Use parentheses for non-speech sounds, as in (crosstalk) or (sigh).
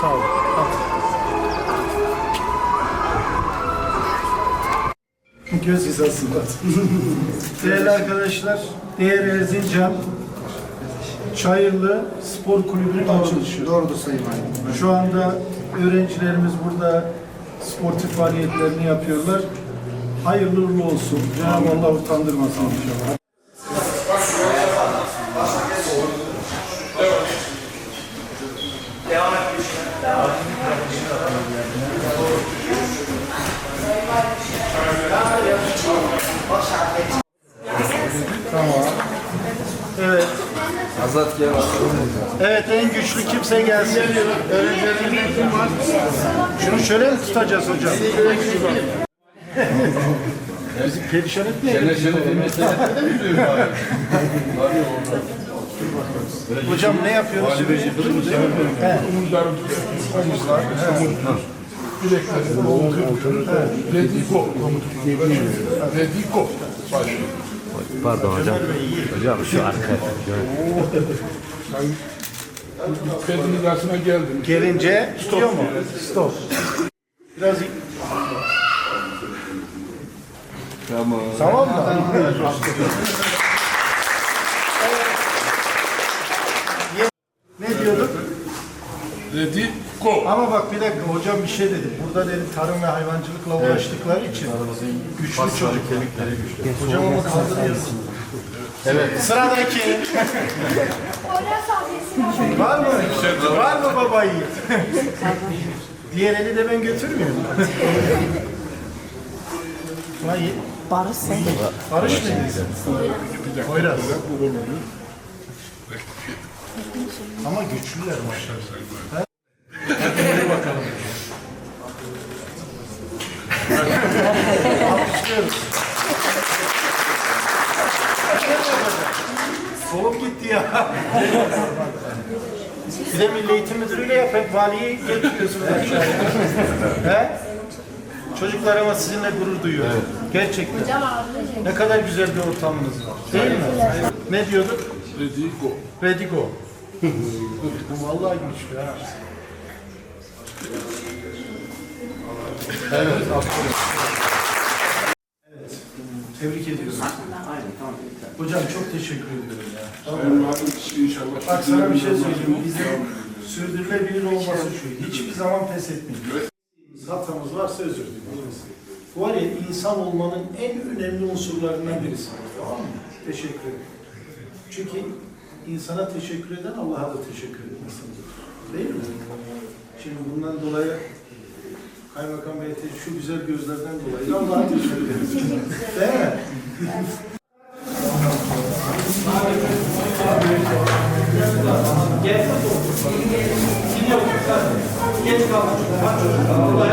Sağ olun. Göz hizasında. Değerli arkadaşlar, Değer Erzincan Çayırlı Spor Kulübü'nün açılışı. Doğrudur Sayın Valim. Şu anda öğrencilerimiz burada sportif faaliyetlerini yapıyorlar. Hayırlı uğurlu olsun. Cenab-ı Allah utandırmasın inşallah. Tamam. Evet. Azat gel. Evet en güçlü kimse gelsin. Öğrencilerimizden kim var? Şunu şöyle mi tutacağız hocam? Bizi perişan etmeyelim. Hocam ne yapıyoruz? He. Omuzlar. Rediko komutu. Rediko. Başlıyor. Pardon hocam. Hocam şu arka. Bedin hizasına geldim. Gelince tutuyor mu? Stop. Biraz Tamam. tamam mı? Diyorduk? Rediko. Ama bak bir dakika hocam bir şey dedi. Burada dedi tarım ve hayvancılıkla uğraştıkları için güçlü çocuk. Hocam ama kaldırıyorsun. Evet. Sıradaki. (laughs) Var mı? Var mı baba yiğit? Diğer eli de ben götürmüyorum. Lan yiğit. Barış sen. Barış mıydı? Poyraz. Ama güçlüler maşallah. He? Hadi bakalım. Alkışlıyoruz. Solum gitti ya. Bir de Milli Eğitim Müdürü'yle yap. Hep valiyi getiriyorsunuz aşağıya. He? Çocuklar ama sizinle gurur duyuyor. Gerçekten. Ne kadar güzel bir ortamınız var. Değil mi? Ne diyorduk? Rediko. Redigo. Bu vallahi güçlü ha. Evet, aferin. Evet, tebrik ediyoruz. Hocam çok teşekkür ediyorum ya. Sayın Valim inşallah. Bak sana bir şey söyleyeyim. Bizim sürdürülebilir olması şu. Hiçbir zaman pes etmeyin. Hatamız varsa özür dileriz. Bu var ya insan olmanın en önemli unsurlarından birisi. Tamam mı? Teşekkür ederim. Çünkü insana teşekkür eden Allah'a da teşekkür etmesidir. Değil mi? Şimdi bundan dolayı Kaymakam Bey şu güzel gözlerden dolayı Allah'a teşekkür ederiz. Değil mi? Geç kalmış. Bak çocuk. Allah'a